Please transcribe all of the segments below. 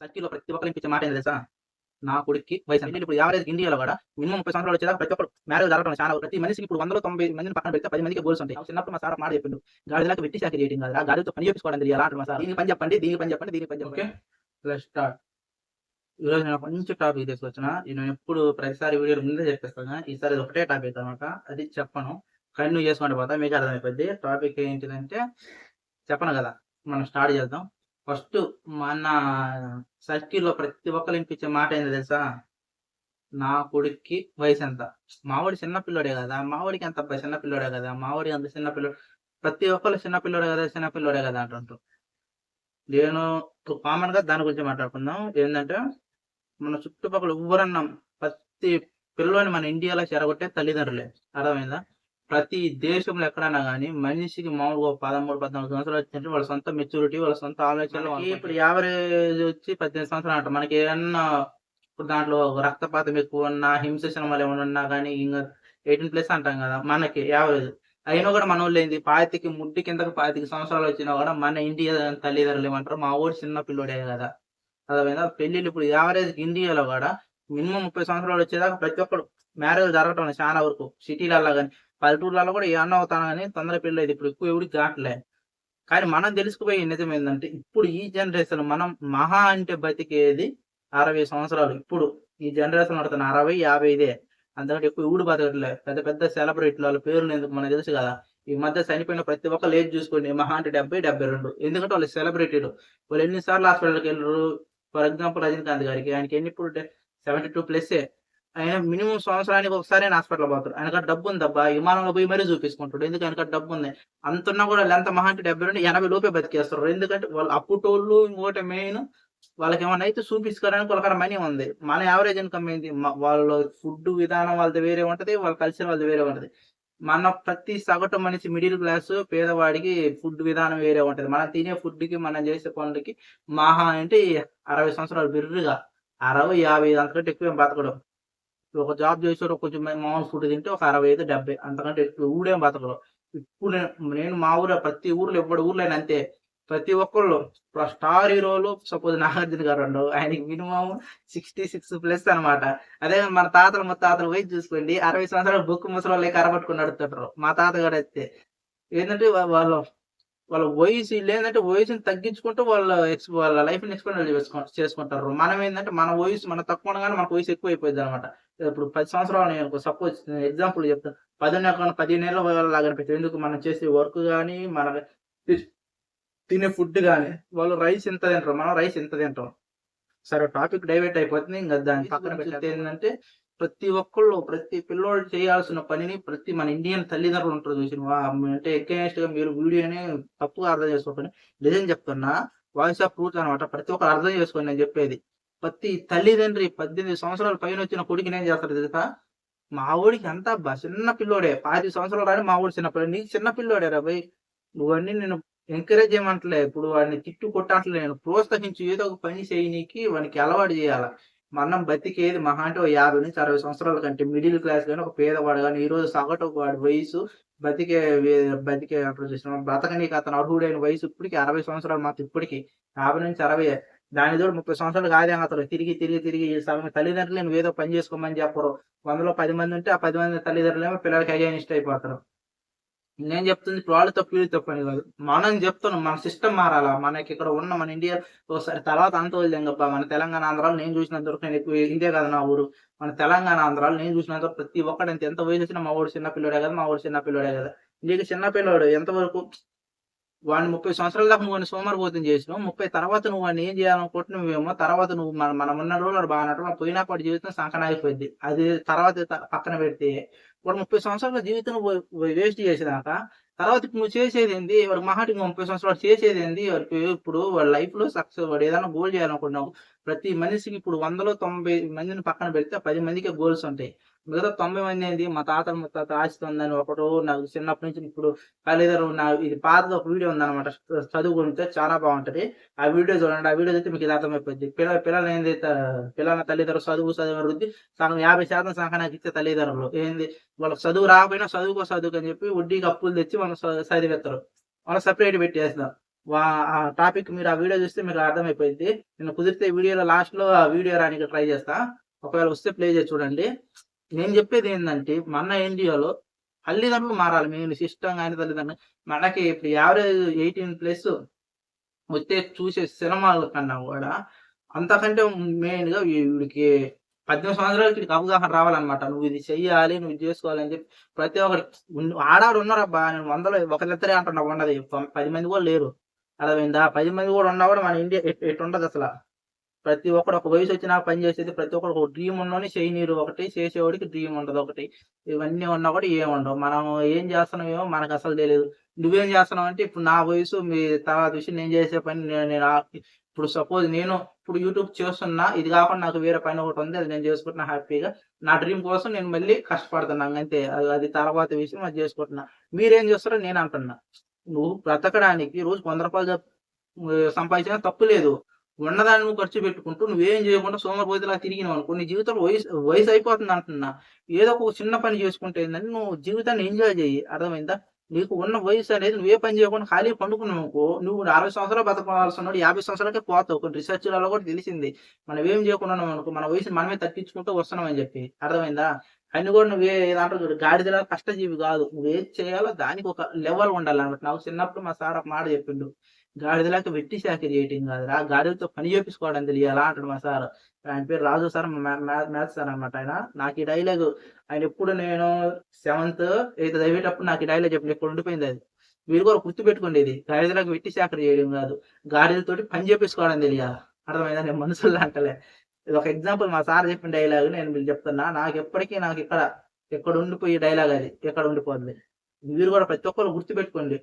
సర్కిల్లో ప్రతి ఒక్కరు ఇప్పించే మాట ఏంటి తెలుసా? నా కొడుక్కి వయసు అంటే ఇప్పుడు యావరేజ్ ఇండియాలో కూడా మినిమం ముప్పై సంవత్సరాలు వచ్చేదాకా ప్రతి ఒక్కరు మ్యారేజ్ జరగడం చాలా ప్రతి మనిషికి ఇప్పుడు వందలో తొంభై మందిని పక్కన పెడితే పది మందికి గోల్స్ ఉంటాయి. చిన్నప్పుడు మా సార్ మాట చెప్పిండు. గాడిదలకు వెట్టి సాకి రేటింగ్ కాదు గాడితో పని చేపించుకోవడం తెలియాలి అంటారు మా సార్. దీని పని చెప్పండి దీని పని చెప్పండి దీని పని చెప్పండి. ప్లస్ స్టార్ట్ ఈరోజు నేను మంచి టాపిక్ తీసుకొచ్చిన. నేను ఎప్పుడు ప్రతిసారి వీడియో ముందే చెప్పేస్తాను. ఈసారి ఒకటే టాపిక్ అనమాట అది చెప్పను. కంటిన్యూ చేసుకుంటే పోతా. మీకు అర్థమైపోద్ది. టాపిక్ ఏంటిదంటే చెప్పను కదా. మనం స్టార్ట్ చేద్దాం. ఫస్ట్ మన సర్కిల్లో ప్రతి ఒక్కరు వినిపించే మాట ఏంది తెలుసా? నా కొడుక్కి వయసు ఎంత మావాడి చిన్న పిల్లోడే కదా. మావాడికి ఎంత అబ్బాయి చిన్న పిల్లోడే కదా. మావాడికి అంత చిన్నపిల్లోడు ప్రతి ఒక్కరు చిన్న పిల్లోడే కదా చిన్న పిల్లోడే కదా అంటుంటూ నేను కామన్గా దాని గురించి మాట్లాడుకుందాం. ఏంటంటే మన చుట్టుపక్కల ఎవరన్నా ప్రతి పిల్లని మన ఇండియాలో చెరగొట్టే తల్లిదండ్రులే. అర్థమైందా? ప్రతి దేశంలో ఎక్కడైనా కానీ మనిషికి మామూలుగా పదమూడు పద్నాలుగు సంవత్సరాలు వచ్చింటే వాళ్ళ సొంత మెచ్యూరిటీ వాళ్ళ సొంత ఆలోచనలు ఇప్పుడు యావరేజ్ వచ్చి పద్దెనిమిది సంవత్సరాలు అంట మనకి ఏమన్నా ఇప్పుడు దాంట్లో రక్తపాతం ఎక్కువ ఉన్నా హింసించడం వల్ల ఏమైనా ఉన్నా కానీ ఇంకా ఎయిటీన్ ప్లస్ అంటాం కదా మనకి యావరేజ్. అయినా కూడా మన వాళ్ళు ఏంది? పాతికి ముడ్డి కిందకి పాతికి సంవత్సరాలు వచ్చినా కూడా మన ఇండియా తల్లిదండ్రులు ఏమంటారు? మా ఊరు చిన్న పిల్లోడే కదా. అర్థమైందా? పెళ్ళిళ్ళు ఇప్పుడు యావరేజ్ ఇండియాలో కూడా మినిమం ముప్పై సంవత్సరాలు వచ్చేదాకా ప్రతి ఒక్కరు మ్యారేజ్ జరగటం చాలా వరకు సిటీలలో కానీ పల్లెటూళ్ళలో కూడా ఏమన్నా అవుతాను కానీ తొందర పెళ్ళి అయితే ఇప్పుడు ఎక్కువ ఎవరికి కావట్లే కానీ మనం తెలుసుకుపోయే నిజం ఏంటంటే ఇప్పుడు ఈ జనరేషన్ మనం మహా అంటే బతికేది అరవై సంవత్సరాలు. ఇప్పుడు ఈ జనరేషన్ పడుతున్న అరవై యాభై ఇదే. అంతకంటే ఎక్కువ ఊడు బతకట్లే. పెద్ద పెద్ద సెలబ్రిటీలు వాళ్ళ పేర్లు ఎందుకు మనకు తెలుసు కదా. ఈ మధ్య చనిపోయిన ప్రతి ఒక్కరు ఏజ్ చూసుకోండి? మహా అంటే డెబ్బై డెబ్బై రెండు. ఎందుకంటే వాళ్ళు సెలబ్రిటీలు. వాళ్ళు ఎన్నిసార్లు హాస్పిటల్కి వెళ్ళరు? ఫర్ ఎగ్జాంపుల్ రజనీకాంత్ గారికి ఆయనకి ఎన్ని ఇప్పుడు సెవెంటీ టూ ప్లస్ ఆయన మినిమం సంవత్సరానికి ఒకసారి హాస్పిటల్ పోతాడు. ఆయనకు డబ్బు ఉంది అబ్బా విమానంలో పోయి మరీ చూపించుకుంటాడు. ఎందుకు ఆయనకు డబ్బు ఉంది అంతున్నా కూడా లెంత మహా అంటే డెబ్బై నుండి ఎనభై లోపే బతికేస్తారు. ఎందుకంటే వాళ్ళు అప్పుటోళ్ళు ఇంకోటి మెయిన్ వాళ్ళకి ఏమైనా అయితే చూపించుకోవడానికి వాళ్ళకి మనీ ఉంది. మన యావరేజ్ ఇన్కమ్ ఏంటి వాళ్ళ ఫుడ్ విధానం వాళ్ళది వేరే ఉంటది వాళ్ళ కల్చర్ వాళ్ళది వేరే ఉంటది. మన ప్రతి సగటు మనిషి మిడిల్ క్లాస్ పేదవాడికి ఫుడ్ విధానం వేరే ఉంటది. మనం తినే ఫుడ్కి మనం చేసే పనులకి మహా అంటే అరవై సంవత్సరాలు బిర్రుగా. అరవై యాభై అంతకంటే ఎక్కువ బతకడం. ఒక జాబ్ చేసాడు కొంచెం మామూలు ఫుడ్ తింటే ఒక అరవై ఐదు డెబ్బై. అంతకంటే ఎక్కువ ఊడేం బతకడం. ఇప్పుడు నేను- నేను మా ఊరు ప్రతి ఊర్లో ఎప్పుడు ఊర్లో అంతే. ప్రతి ఒక్కళ్ళు స్టార్ హీరోలు సపోజ్ నాగార్జున గారు ఉండవు. ఆయనకి మినిమం సిక్స్టీ సిక్స్ ప్లస్ అన్నమాట. అదే మన తాతలు మా తాతలు వయసు చూసుకోండి అరవై సంవత్సరాలు బుక్ ముసలి వాళ్ళకి కరబట్టుకుని నడుతుంటారు మా తాతగారు అయితే. ఏంటంటే వాళ్ళు వాళ్ళ వయసు ఏంటంటే వయసుని తగ్గించుకుంటూ వాళ్ళ ఎక్స్ వాళ్ళ లైఫ్ని ఎక్స్పెండ్ చేసుకో చేసుకుంటారు. మనం ఏంటంటే మన వయసు మన తక్కువ ఉండగానే మనకు వయసు ఎక్కువ అయిపోయింది అనమాట ఇప్పుడు పది సంవత్సరాలు నేను సపోజ్ ఎగ్జాంపుల్ చెప్తాను పదిహేను పదిహేను ఏళ్ళ లాగా అనిపిస్తుంది ఎందుకు? మనం చేసే వర్క్ కానీ మన తినే ఫుడ్ కానీ వాళ్ళు రైస్ ఎంత తింటారు? మనం రైస్ ఎంత తింటాం? సరే టాపిక్ డైవర్ట్ అయిపోతుంది. ఇంకా దాని పక్కన ఏంటంటే ప్రతి ఒక్కళ్ళు ప్రతి పిల్లోడు చేయాల్సిన పనిని ప్రతి మన ఇండియన్ తల్లిదండ్రులు ఉంటారు చూసిన అంటే ఎక్కేస్ట్గా మీరు వీడియోని తప్పుగా అర్థం చేసుకోకండి. నిజం చెప్తున్నా వాయిస్ ఆఫ్ ట్రూత్ అనమాట ప్రతి ఒక్కరు అర్థం చేసుకోండి నేను చెప్పేది. ప్రతి తల్లిదండ్రి పద్దెనిమిది సంవత్సరాల పైన వచ్చిన కొడుకుని ఏం చేస్తారు తెలుసా? మా ఊడికి అంతా అబ్బా చిన్న పిల్లోడే. పాతి సంవత్సరాలు రాని మా ఊడి చిన్నపిల్లడు నీకు చిన్న పిల్లోడే రా భయ్ నువ్వన్నీ నేను ఎంకరేజ్ చేయమంటలే. ఇప్పుడు వాడిని తిట్టు కొట్టట్లే. నేను ప్రోత్సహించి ఏదో ఒక పని చేయనీకి వానికి అలవాటు చేయాలా? మనం బతికేది మహా అంటే ఒక యాభై నుంచి అరవై సంవత్సరాల కంటే మిడిల్ క్లాస్ కానీ ఒక పేదవాడు కానీ ఈ రోజు సగటు ఒక వాడి వయసు బతికే బతికే చూసిన బ్రతకనీకి అతను అర్హుడైన వయసు ఇప్పటికి అరవై సంవత్సరాలు మాత్రం ఇప్పటికి యాభై నుంచి అరవై దాని తోడు ముప్పై సంవత్సరాలు కాదే అతను. తిరిగి తిరిగి తిరిగి సమయం సగం తల్లిదండ్రులు నువ్వు ఏదో పని చేసుకోమని చెప్పరు. వందలో పది మంది ఉంటే ఆ పది మంది తల్లిదండ్రులు ఏమో పిల్లలకి అగేనిస్ట్ అయిపోతారు. నేను చెప్తుంది వాళ్ళు తప్పు వీళ్ళు తప్పు అని కాదు. మనం చెప్తున్నాం మన సిస్టమ్ మారాలా? మనకి ఇక్కడ ఉన్న మన ఇండియా ఒకసారి తర్వాత అంత వదిలేం గప్ప మన తెలంగాణ ఆంధ్రాలు నేను చూసినంత వరకు నేను ఎక్కువ ఇదే కదా నా ఊరు. మన తెలంగాణ ఆంధ్రాలు నేను చూసినంత ప్రతి ఒక్కడంత ఎంత ఎంత వయసు వచ్చినా మా ఊరు చిన్న పిల్లడే కదా మా ఊరు చిన్న పిల్లడే కదా. నీకు చిన్న పిల్లడు ఎంతవరకు వాడిని ముప్పై సంవత్సరాల దాకా నువ్వు సోమరిపోతం చేసినావు. ముప్పై తర్వాత నువ్వు వాడిని ఏం చేయాలనుకుంటున్నావేమో తర్వాత నువ్వు మన మనం ఉన్న రోజులు వాడు బాగున్నట్టు వాడు పోయినాక వాడి జీవితం సంకనాగిపోయింది అది తర్వాత పక్కన పెడితే వాడు ముప్పై సంవత్సరాల జీవితం వేస్ట్ చేసినాక తర్వాత ఇప్పుడు నువ్వు చేసేది ఏంది? వాడు మహాటి ముప్పై సంవత్సరాలు చేసేది ఏంది? వాడికి ఇప్పుడు వాడి లైఫ్లో సక్సెస్ వాడు ఏదైనా గోల్ చేయాలనుకుంటున్నావు. ప్రతి మనిషికి ఇప్పుడు వందలో తొంభై మందిని పక్కన పెడితే పది మందికి గోల్స్ ఉంటాయి. మిగతా తొంభై మంది ఏంది మా తాత ముత్తాత ఆస్తి ఉందని ఒకడు నాకు చిన్నప్పటి నుంచి ఇప్పుడు తల్లిదండ్రులు నా ఇది పాతది ఒక వీడియో ఉందన్నమాట. చదువు గురించి చాలా బాగుంటది. ఆ వీడియో చూడండి ఆ వీడియో చూస్తే మీకు ఇది అర్థమైపోద్ది. పిల్లల పిల్లలు ఏంది పిల్లల తల్లిదండ్రులు చదువు చదువు వృద్ధి సగం యాభై శాతం సగం నాకు ఇచ్చే తల్లిదండ్రులు. ఏంది వాళ్ళకి చదువు రాకపోయినా చదువుకో చదువుకు అని చెప్పి వడ్డీకి అప్పులు తెచ్చి మనం చదివేస్తారు వాళ్ళు సపరేట్ పెట్టేస్తాం వా- ఆ టాపిక్ మీరు ఆ వీడియో చూస్తే మీకు అర్థమైపోయింది నేను కుదిరితే వీడియోలో లాస్ట్లో ఆ వీడియో రానికి ట్రై చేస్తా. ఒకవేళ వస్తే ప్లే చేసి చూడండి. నేను చెప్పేది ఏంటంటే మన ఇండియాలో తల్లిదండ్రులు మారాలి. మేము సిస్టమ్ కానీ తల్లిదండ్రులు మనకి ఇప్పుడు యావరేజ్ ఎయిటీన్ ప్లస్ వచ్చే చూసే సినిమాల కన్నా కూడా అంతకంటే మెయిన్గా వీడికి పద్దెనిమిది సంవత్సరాలకి వీడికి అవగాహన రావాలన్నమాట. నువ్వు ఇది చెయ్యాలి నువ్వు ఇది చేసుకోవాలి అని చెప్పి ప్రతి ఒక్కరు ఆడవాడు ఉన్నారబ్బా నేను వందలో ఒకరిద్దరే అంటున్నా ఉండదు. పది మంది కూడా లేరు. అర్థమైందా? పది మంది కూడా ఉన్నా కూడా మన ఇండియా ఎట్- ఎటు ఉండదు అసలు. ప్రతి ఒక్కడు ఒక వయసు వచ్చినా పని చేసేది ప్రతి ఒక్కరు ఒక డ్రీమ్ ఉన్నోని చేయనీరు ఒకటి చేసేవాడికి డ్రీమ్ ఉండదు ఒకటి. ఇవన్నీ ఉన్నా కూడా ఏముండవు ఉండవు. మనం ఏం చేస్తున్నామేమో మనకు అసలు తెలియదు నువ్వేం చేస్తున్నావు అంటే ఇప్పుడు నా వయసు మీ తర్వాత విషయం నేను చేసే పని నేను ఇప్పుడు సపోజ్ నేను ఇప్పుడు యూట్యూబ్ చేస్తున్నా ఇది కాకుండా నాకు వేరే పని ఒకటి ఉంది అది నేను చేసుకుంటున్నా హ్యాపీగా. నా డ్రీమ్ కోసం నేను మళ్ళీ కష్టపడుతున్నాను అంతే. అది అది తర్వాత విషయం అది చేసుకుంటున్నా. మీరేం చేస్తారో నేను అంటున్నా. నువ్వు బ్రతకడానికి రోజు వంద రూపాయలు సంపాదించిన సంపాదించినా తప్పు లేదు. ఉన్నదాన్ని నువ్వు ఖర్చు పెట్టుకుంటూ నువ్వేం చేయకుండా సోమరపోతులా తిరిగినావు అనుకో నీ జీవితంలో వయసు వయసు అయిపోతుంది అంటున్నా. ఏదో ఒక చిన్న పని చేసుకుంటే ఏంటంటే నువ్వు జీవితాన్ని ఎంజాయ్ చేయి. అర్థమైందా? నీకు ఉన్న వయసు అనేది నువ్వే పని చేయకుండా ఖాళీ పండుకున్నావు అనుకో నువ్వు అరవై సంవత్సరాలు బతకాల్సిన యాభై సంవత్సరాలకే పోతావు. కొన్ని రీసెర్చ్లలో కూడా తెలిసింది. మనం ఏం చేయకుండా అనుకో మన వయసు మనమే తగ్గించుకుంటూ వస్తున్నామని చెప్పి. అర్థమైందా? అన్ని కూడా నువ్వే దాంట్లో చూడు గాడిదలా కష్టజీవి కాదు. నువ్వేం చేయాలో దానికి ఒక లెవెల్ ఉండాలన్నమాట నాకు చిన్నప్పుడు మా సార్ ఒక మాట చెప్పిండు. గాడిదలాగా వెట్టి చాకరీ చేయటం కాదురా గాడిదతో పని చేపించుకోవడం తెలియాలా అంటాడు మా సార్. ఆయన పేరు రాజు సార్ మ్యాథ్స్ సార్ అనమాట ఆయన. నాకు ఈ డైలాగ్ ఆయన ఎప్పుడు నేను సెవెంత్ ఎయిత్ చదివేటప్పుడు నాకు ఈ డైలాగ్ చెప్పిన ఇక్కడ ఉండిపోయింది అది. మీరు కూడా గుర్తు పెట్టుకోండి ఇది. గాడిదలకు వెట్టి చాకరీ చేయడం కాదు. గాడిదతోటి పని చేపించుకోవడం తెలియాలా? అర్థమైందా? నేను మనుషుల్లో అంటలే ఇది ఒక ఎగ్జాంపుల్ మా సార్ చెప్పిన డైలాగ్ నేను మీకు చెప్తున్నా. నాకు ఎప్పటికీ నాకు ఇక్కడ ఎక్కడ ఉండిపోయి డైలాగ్ అది. ఎక్కడ ఉండిపోద్ది? మీరు కూడా ప్రతి ఒక్కరు గుర్తు పెట్టుకోండి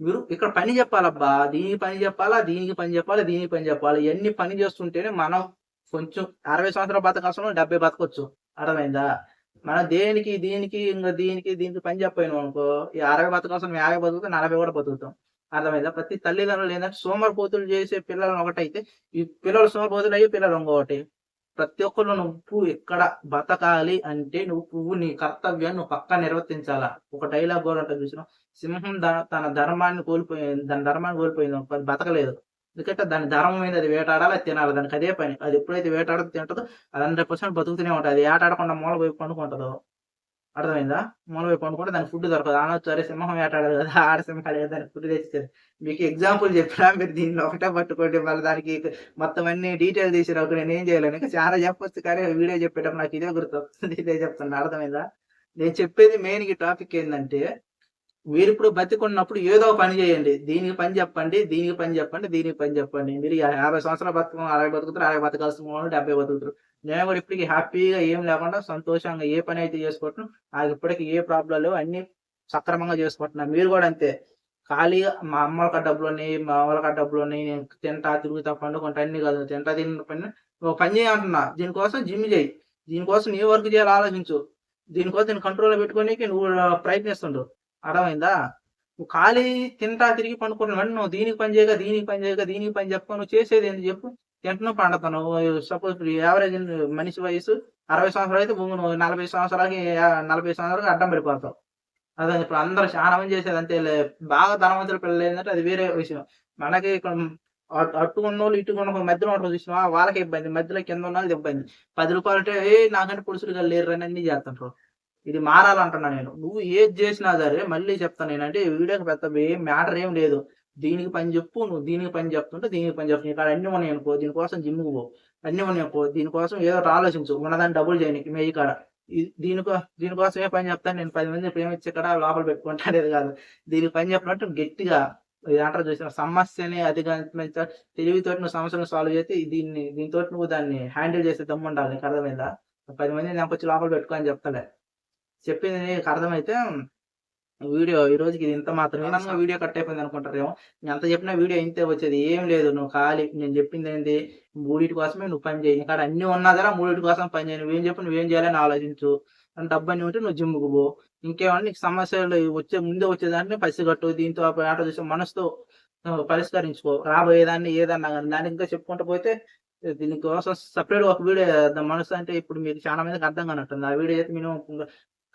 మీరు ఇక్కడ పని చెప్పాలబ్బా దీనికి పని చెప్పాలా దీనికి పని చెప్పాలి దీనికి పని చెప్పాలి? ఇవన్నీ పని చేస్తుంటేనే మనం కొంచెం అరవై సంవత్సరాలు బతకాల్సిన డెబ్బై బతకొచ్చు. అర్థమైందా? మనం దేనికి దీనికి ఇంకా దీనికి దీనికి పని చెప్పాను అనుకో ఈ అరవై బతకాల్సిన యాభై బతుకుతాం నలభై కూడా బతుకుతాం. అర్థమైందా? ప్రతి తల్లిదండ్రులు ఏంటంటే సోమరిపోతులు చేసే పిల్లలను ఒకటైతే ఈ పిల్లలు సోమరిపోతులు అయ్యి పిల్లలు ఇంకొకటి. ప్రతి ఒక్కరు నువ్వు ఎక్కడ బతకాలి అంటే నువ్వు పువ్వు నీ కర్తవ్యాన్ని నువ్వు పక్కా నిర్వర్తించాలా? ఒక డైలాగ్ కూడా ఉంటుంది చూసిన సింహం తన ధర్మాన్ని కోల్పోయింది దాని ధర్మాన్ని కోల్పోయింది బతకలేదు. ఎందుకంటే దాని ధర్మం మీద అది వేటాడాలి అది తినాలి? దానికి అదే పని. అది ఎప్పుడైతే వేటాడదు తింటుందో అది హండ్రెడ్ పర్సెంట్ బతుకుతూనే ఉంటుంది. అది వేటాడకుండా మూల వైపు పండుకుంటుందో అర్థమైందా? మూల వైపు పండుకుంటే దానికి ఫుడ్ దొరకదు. అనొచ్చు అరే సింహం వేటాడారు కదా ఆడ సింహం కదా దానికి ఫుడ్ తెచ్చారు మీకు ఎగ్జాంపుల్ చెప్పినా మీరు దీన్ని ఒకటే పట్టుకోండి. మళ్ళీ దానికి మొత్తం అన్ని డీటెయిల్ తీసినప్పుడు నేను ఏం చేయలేను. ఇంకా చాలా చెప్పొచ్చు కానీ వీడియో చెప్పేటప్పుడు నాకు ఇదే గుర్తొస్తుంది. ఇదే చెప్తున్నా. అర్థమైందా? నేను చెప్పేది మెయిన్ ఈ టాపిక్ ఏంటంటే మీరు ఇప్పుడు బతికున్నప్పుడు ఏదో ఒక పని చేయండి. దీనికి పని చెప్పండి దీనికి పని చెప్పండి దీనికి పని చెప్పండి. మీరు యాభై సంవత్సరాలు బతుకు అరవై బతుకుతారు అరవై బతకాల్సిన వాళ్ళు డెబ్బై బతుకుతారు. నేను కూడా ఇప్పటికి హ్యాపీగా ఏం లేకుండా సంతోషంగా ఏ పని అయితే చేసుకుంటున్నాం నాకు ఇప్పటికి ఏ ప్రాబ్లం లేవు. అన్ని సక్రమంగా చేసుకుంటున్నా మీరు కూడా అంతే. ఖాళీగా మా అమ్మలకి డబ్బులు ఉన్నాయి మా వాళ్ళకి డబ్బులు ఉన్నాయి నేను తింటా తిరుగుతా పండుకుంటా అన్ని కాదు. తింటా తిన్న పని ఒక పని చేయంటున్నా దీనికోసం జిమ్ చేయి. దీనికోసం నీ వర్క్ చేయాలి ఆలోచించు. దీనికోసం నేను కంట్రోల్లో పెట్టుకోనికి నువ్వు ప్రయత్నిస్తుండు. అర్థమైందా? నువ్వు ఖాళీ తింటా తిరిగి పండుకుంటున్నా నువ్వు దీనికి పని చేయగా దీనికి పని చేయగా దీనికి పని చెప్పు నువ్వు చేసేది ఏంటి చెప్పు. తింటున్నావు పండుతాను. సపోజ్ యావరేజ్ మనిషి వయసు అరవై సంవత్సరాలు అయితే భూమి నువ్వు నలభై సంవత్సరాలకి నలభై సంవత్సరాలకి అడ్డం పడిపోతావు. అదే ఇప్పుడు అందరూ చాలా మంది చేసేది అంతే బాగా ధనవంతుల పిల్లలు ఏంటంటే అది వేరే విషయం. మనకి ఇక్కడ అటు అటు వాళ్ళు ఇటు ఉన్న మధ్యలో ఉంటారు చూసినా వాళ్ళకి ఇబ్బంది. మధ్యలో కింద ఉన్న వాళ్ళకి ఇబ్బంది. పది రూపాయలు అంటే ఏ నాకంటే పురుషులు లేరు అని అన్ని చేస్తుంటారు. ఇది మారాలంటున్నా నేను. నువ్వు ఏది చేసినా సరే మళ్ళీ చెప్తాను నేనంటే వీడియోకి పెద్ద ఏం మ్యాటర్ ఏం లేదు. దీనికి పని చెప్పు నువ్వు దీనికి పని చెప్తుంటే దీనికి పని చెప్తుంది. ఇక్కడ అన్ని ఉన్నాయి అనుకో దీనికోసం జిమ్కి పో. అన్ని ఉన్నాయి అనుకో దీనికోసం ఏదో ఆలోచించు. ఉన్నదాన్ని డబ్బులు చేయనికి మే కాడ. ఇది- దీనికో దీనికోసం ఏ పని చెప్తాను? నేను పది మంది ప్రేమించి ఇక్కడ లోపల పెట్టుకుంటానేది కాదు. దీనికి పని చెప్పినట్టు గట్టిగా ఇది అంటారు చూసిన సమస్యని అధిగమించ తెలివితోటి నువ్వు సమస్యను సాల్వ్ చేసి దీన్ని దీంతో నువ్వు దాన్ని హ్యాండిల్ చేసే దమ్ము ఉండాలి నీకు అర్థమైందా? పది మంది నాకు వచ్చి లోపల పెట్టుకో అని చెప్తలే. చెప్పింది నీకు అర్థమైతే వీడియో ఈ రోజుకి ఇది ఇంత మాత్రమే. ఏమన్నా వీడియో కట్ అయిపోయింది అనుకుంటారేమో. ఎంత చెప్పినా వీడియో ఇంతే వచ్చేది. ఏం లేదు. నువ్వు ఖాళీ. నేను చెప్పింది ఏంటి మూడింటి కోసమే నువ్వు పని చేయి. ఇక్కడ అన్ని ఉన్నా కదా మూడింటి కోసం పని చేయి. నువ్వేం చెప్పు నువ్వేం చేయాలని ఆలోచించు. అని డబ్బు అని ఉంటే నువ్వు జిమ్కి పో. ఇంకేమన్నా నీకు సమస్యలు వచ్చే ముందే వచ్చేదాన్ని పసిగట్టు దీంతో ఆట చూసే మనసుతో పరిష్కరించుకో. రాబోయేదాన్ని ఏదన్నా కానీ. దానికి ఇంకా చెప్పుకుంటూ పోతే దీనికోసం సపరేట్ ఒక వీడియో మనసు అంటే ఇప్పుడు మీకు చాలా మందికి అర్థం కానట్టుంది. ఆ వీడియో అయితే మినిమం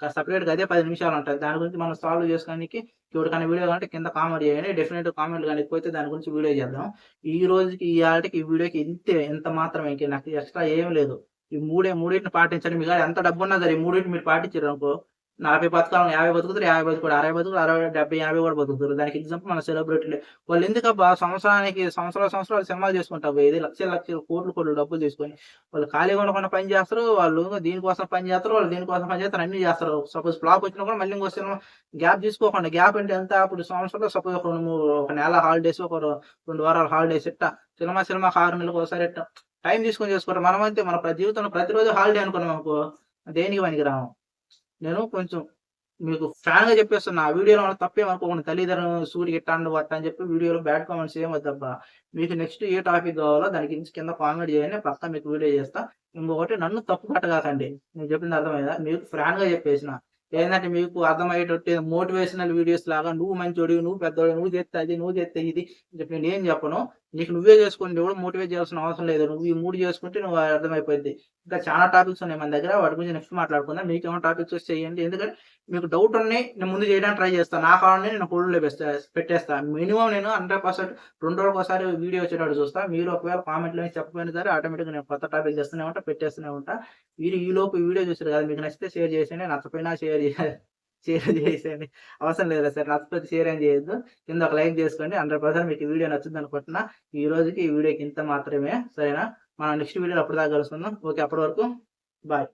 సపరేట్గా అదే పది నిమిషాలు ఉంటుంది దాని గురించి మనం సాల్వ్ చేసుకోడానికి ఎవరికైనా వీడియో కంటే కింద కామెంట్ చేయండి. డెఫినెట్ కామెంట్ కానీ పోతే దాని గురించి వీడియో చేద్దాం. ఈ రోజుకి ఈ ఆటకి ఈ వీడియోకి ఇంతే ఎంత మాత్రమే ఇంక. నాకు ఎక్స్ట్రా ఏం లేదు. ఈ మూడే మూడింటిని పాటించండి. మీకు ఎంత డబ్బు ఉన్నా సరే ఈ మూడింటిని మీరు పాటించారు అనుకో నలభై బతకాలం యాభై బతుకుతారు యాభై బతుకుడు అరవై బతుకులు అరవై డెబ్బై యాభై కూడా బతుకుతారు. దానికి ఎగ్జాంపుల్ మన సెలబ్రిటీలు వాళ్ళు ఎందుకబ్బా సంవత్సరానికి సంవత్సరాల సంవత్సరాలు సినిమాలు చేసుకుంటారు ఇది లక్షల లక్షల కోట్లు కోట్లు డబ్బులు తీసుకొని వాళ్ళు ఖాళీగా ఉండకుండా పని చేస్తారు. వాళ్ళు దీనికోసం పని చేస్తారు. వాళ్ళు దీనికోసం పని చేస్తారు. అన్ని చేస్తారు. సపోజ్ ఫ్లాప్ వచ్చినా కూడా మళ్ళీ ఇంకో సినిమా గ్యాప్ తీసుకోకుండా గ్యాప్ అంటే ఎంత? అప్పుడు సంవత్సరంలో సపోజ్ ఒక రెండు మూడు ఒక నెల హాలిడేస్ ఒక రెండు వారాల హాలిడేస్ ఇట్ట సినిమా సినిమా ఆరు నెలలకు ఒకసారి ఇట్ట టైం తీసుకొని చేసుకోరు మనం మన జీవితంలో ప్రతిరోజు హాలిడే అనుకున్నాం అనుకో దేనికి పనికిరాము? నేను కొంచెం మీకు ఫ్యాన్గా చెప్పేస్తున్నా ఆ వీడియోలో తప్పేం తప్పేమనుకోకుండా తల్లిదండ్రులు సూర్యుకి ఇట్టాండు వట్ట అని చెప్పి వీడియోలో బ్యాడ్ కామెంట్స్ ఏం మీకు నెక్స్ట్ ఏ టాపిక్ కావాలో దానికి కింద- కామెంట్ చేయండి పక్కా మీకు వీడియో చేస్తా. ఇంకొకటి నన్ను తప్పు కట్టగాకండి నేను చెప్పింది అర్థమైందా? మీకు ఫ్యాన్గా చెప్పేసిన. ఏంటంటే మీకు అర్థమయ్యేటట్టు మోటివేషనల్ వీడియోస్ లాగా నువ్వు మంచోడి నువ్వు పెద్దోడి నువ్వు చేస్తే అది నువ్వు చేస్తే ఇది చెప్పి నేను ఏం చెప్పను. నీకు నువ్వే చేసుకుంటే కూడా మోటివేట్ చేయాల్సిన అవసరం లేదు. నువ్వు ఈ మూడు చేసుకుంటే నువ్వు అర్థమైపోయింది. ఇంకా చాలా టాపిక్స్ ఉన్నాయి మన దగ్గర. వాటి గురించి నెక్స్ట్ మాట్లాడుకుందాం. మీకు ఏమైనా టాపిక్స్ వస్తే చేయండి. ఎందుకంటే మీకు డౌట్ ఉన్నాయి నేను ముందు చేయడానికి ట్రై చేస్తాను. నా కావాలని నేను హోల్డ్లో పెట్టేస్తా మినిమం నేను హండ్రెడ్ పర్సెంట్ రెండు రోజులకు ఒకసారి వీడియో వచ్చేటట్టు చూస్తా. మీరు ఒకవేళ కామెంట్లో చెప్పకపోయినా సరే ఆటోమేటిక్గా నేను కొత్త టాపిక్ చేస్తూనే ఉంటా పెట్టేస్తూనే ఉంటా. మీరు ఈ లోపు వీడియో చూసారు కదా మీకు నచ్చితే షేర్ చేసేయండి. నచ్చపోయినా షేర్ షేర్ చేసేయండి. అవసరం లేదు సార్. నచ్చకపోతే షేర్ ఏం చేయొద్దు. కింద ఒక లైక్ చేసుకోండి. హండ్రెడ్ పర్సెంట్ మీకు ఈ వీడియో నచ్చుతుంది అనుకుంటున్నా. ఈ రోజుకి ఈ వీడియోకి ఇంత మాత్రమే. సరేనా? మనం నెక్స్ట్ వీడియోలో అప్పుడు దాకా కలుసుకుందాం. ఓకే అప్పటి వరకు బాయ్.